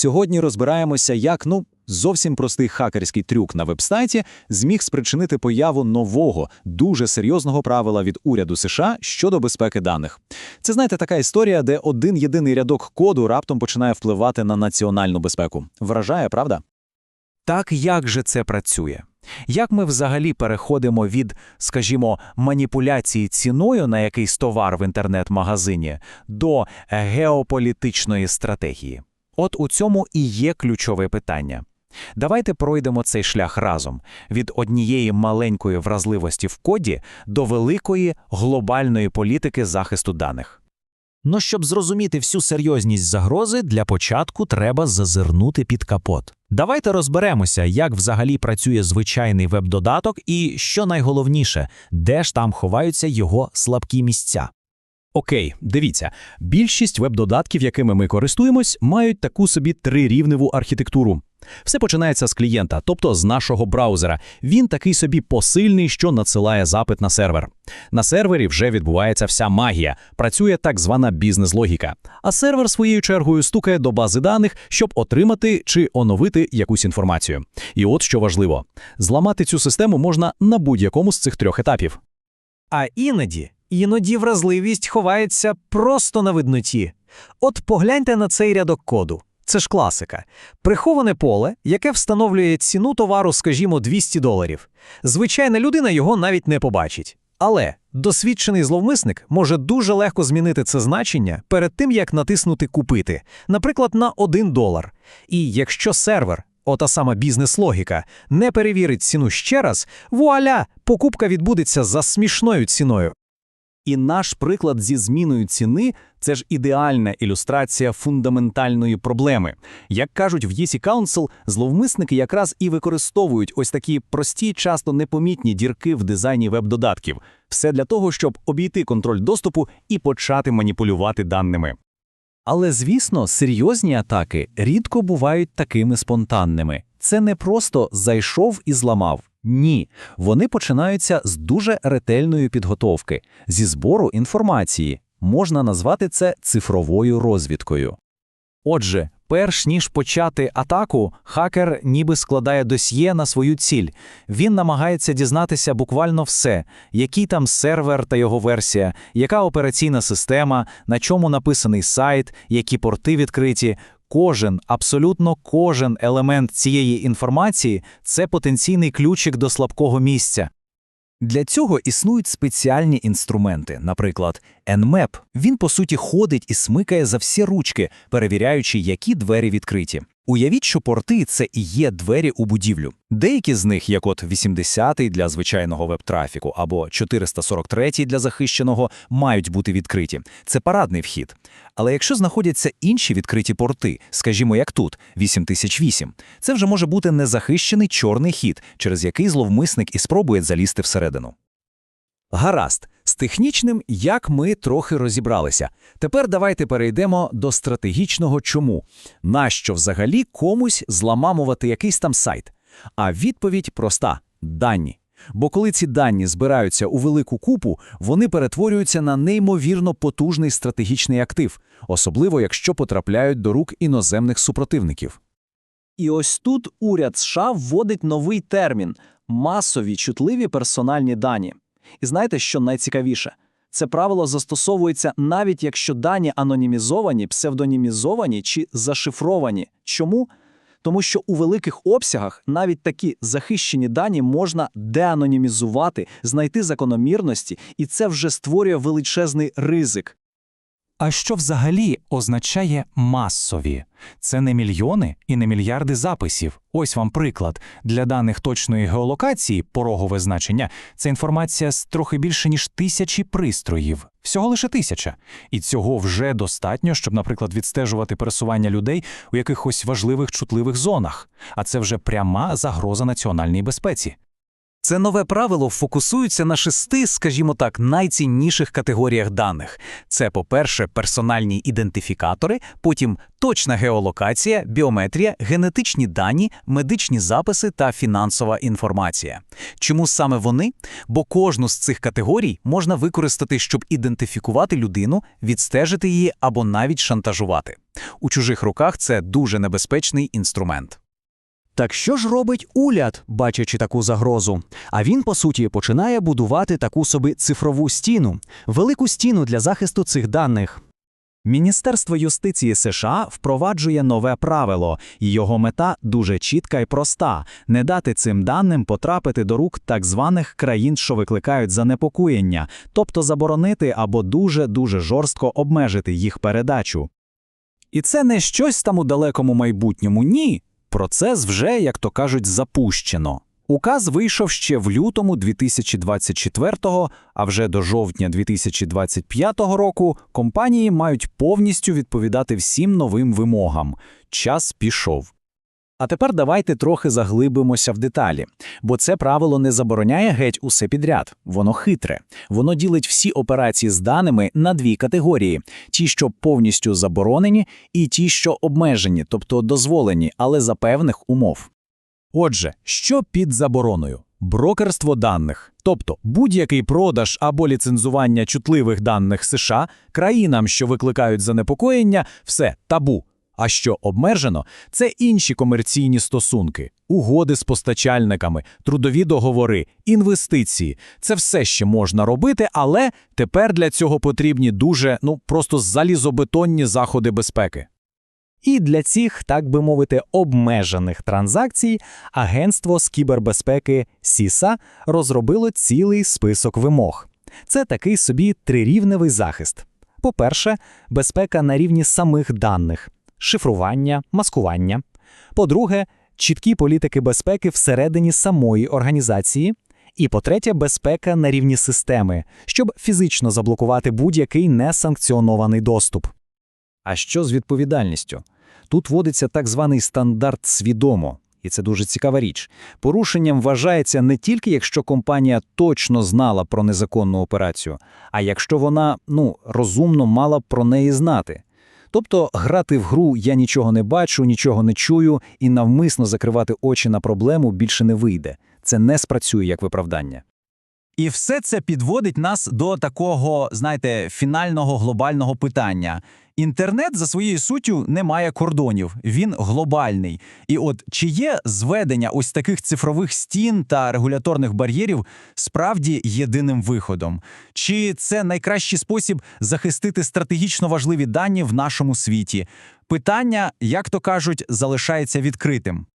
Сьогодні розбираємося, як ну зовсім простий хакерський трюк на вебсайті зміг спричинити появу нового, дуже серйозного правила від уряду США щодо безпеки даних. Це знаєте, така історія, де один єдиний рядок коду раптом починає впливати на національну безпеку. Вражає, правда? Так як же це працює? Як ми взагалі переходимо від, скажімо, маніпуляції ціною на якийсь товар в інтернет-магазині до геополітичної стратегії? От у цьому і є ключове питання. Давайте пройдемо цей шлях разом від однієї маленької вразливості в коді до великої глобальної політики захисту даних. Ну, щоб зрозуміти всю серйозність загрози, для початку треба зазирнути під капот. Давайте розберемося, як взагалі працює звичайний веб-додаток і, що найголовніше, де ж там ховаються його слабкі місця. Окей, дивіться, більшість веб-додатків, якими ми користуємось, мають таку собі трирівневу архітектуру. Все починається з клієнта, тобто з нашого браузера. Він такий собі посильний, що надсилає запит на сервер. На сервері вже відбувається вся магія, працює так звана бізнес-логіка. А сервер своєю чергою стукає до бази даних, щоб отримати чи оновити якусь інформацію. І от що важливо: зламати цю систему можна на будь-якому з цих трьох етапів. А іноді, іноді вразливість ховається просто на видноті. От погляньте на цей рядок коду. Це ж класика. Приховане поле, яке встановлює ціну товару, скажімо, 200 доларів. Звичайна людина його навіть не побачить. Але досвідчений зловмисник може дуже легко змінити це значення перед тим, як натиснути Купити, наприклад, на 1 долар. І якщо сервер, ота сама бізнес-логіка, не перевірить ціну ще раз, вуаля, покупка відбудеться за смішною ціною. І наш приклад зі зміною ціни це ж ідеальна ілюстрація фундаментальної проблеми. Як кажуть в Yeezy Council, зловмисники якраз і використовують ось такі прості, часто непомітні дірки в дизайні веб-додатків. Все для того, щоб обійти контроль доступу і почати маніпулювати даними. Але, звісно, серйозні атаки рідко бувають такими спонтанними. Це не просто зайшов і зламав. Ні, вони починаються з дуже ретельної підготовки, зі збору інформації. Можна назвати це цифровою розвідкою. Отже, перш ніж почати атаку, хакер ніби складає досьє на свою ціль. Він намагається дізнатися буквально все, який там сервер та його версія, яка операційна система, на чому написаний сайт, які порти відкриті. Кожен, абсолютно кожен елемент цієї інформації це потенційний ключик до слабкого місця. Для цього існують спеціальні інструменти, наприклад, Nmap. Він, по суті, ходить і смикає за всі ручки, перевіряючи, які двері відкриті. Уявіть, що порти це і є двері у будівлю. Деякі з них, як от 80-й для звичайного веб-трафіку або 443-й для захищеного, мають бути відкриті. Це парадний вхід. Але якщо знаходяться інші відкриті порти, скажімо, як тут, 8008, це вже може бути незахищений чорний хід, через який зловмисник і спробує залізти всередину. Гаразд, з технічним, як ми трохи розібралися. Тепер давайте перейдемо до стратегічного чому. Нащо взагалі комусь зламамувати якийсь там сайт? А відповідь проста дані. Бо коли ці дані збираються у велику купу, вони перетворюються на неймовірно потужний стратегічний актив, особливо якщо потрапляють до рук іноземних супротивників. І ось тут уряд США вводить новий термін масові чутливі персональні дані. І знаєте, що найцікавіше? Це правило застосовується навіть якщо дані анонімізовані, псевдонімізовані чи зашифровані. Чому? Тому що у великих обсягах навіть такі захищені дані можна деанонімізувати, знайти закономірності, і це вже створює величезний ризик. А що взагалі означає масові? Це не мільйони і не мільярди записів. Ось вам приклад. Для даних точної геолокації, порогове значення, це інформація з трохи більше ніж тисячі пристроїв. Всього лише тисяча. І цього вже достатньо, щоб, наприклад, відстежувати пересування людей у якихось важливих чутливих зонах. А це вже пряма загроза національній безпеці. Це нове правило фокусується на шести, скажімо так, найцінніших категоріях даних. Це, по-перше, персональні ідентифікатори, потім точна геолокація, біометрія, генетичні дані, медичні записи та фінансова інформація. Чому саме вони? Бо кожну з цих категорій можна використати, щоб ідентифікувати людину, відстежити її або навіть шантажувати. У чужих руках це дуже небезпечний інструмент. Так що ж робить уряд, бачачи таку загрозу? А він, по суті, починає будувати таку собі цифрову стіну, велику стіну для захисту цих даних. Міністерство юстиції США впроваджує нове правило, і його мета дуже чітка і проста – не дати цим даним потрапити до рук так званих країн, що викликають занепокоєння, тобто заборонити або дуже-дуже жорстко обмежити їх передачу. І це не щось там у далекому майбутньому, ні. Процес вже, як то кажуть, запущено. Указ вийшов ще в лютому 2024-го, а вже до жовтня 2025 року компанії мають повністю відповідати всім новим вимогам. Час пішов. А тепер давайте трохи заглибимося в деталі, бо це правило не забороняє геть усе підряд. Воно хитре. Воно ділить всі операції з даними на дві категорії: ті, що повністю заборонені, і ті, що обмежені, тобто дозволені, але за певних умов. Отже, що під забороною? Брокерство даних, тобто будь-який продаж або ліцензування чутливих даних США країнам, що викликають занепокоєння, все табу. А що обмежено, це інші комерційні стосунки, угоди з постачальниками, трудові договори, інвестиції. Це все ще можна робити, але тепер для цього потрібні дуже, ну просто залізобетонні заходи безпеки. І для цих, так би мовити, обмежених транзакцій агентство з кібербезпеки СІСА розробило цілий список вимог. Це такий собі трирівневий захист. По-перше, безпека на рівні самих даних, шифрування, маскування. По-друге, чіткі політики безпеки всередині самої організації. І по-третє, безпека на рівні системи, щоб фізично заблокувати будь-який несанкціонований доступ. А що з відповідальністю? Тут вводиться так званий стандарт свідомо, і це дуже цікава річ. Порушенням вважається не тільки якщо компанія точно знала про незаконну операцію, а якщо вона ну розумно мала про неї знати. Тобто грати в гру я нічого не бачу, нічого не чую, і навмисно закривати очі на проблему більше не вийде. Це не спрацює як виправдання. І все це підводить нас до такого, знаєте, фінального глобального питання. Інтернет за своєю суттю не має кордонів, він глобальний. І от чи є зведення ось таких цифрових стін та регуляторних бар'єрів справді єдиним виходом? Чи це найкращий спосіб захистити стратегічно важливі дані в нашому світі? Питання, як то кажуть, залишається відкритим.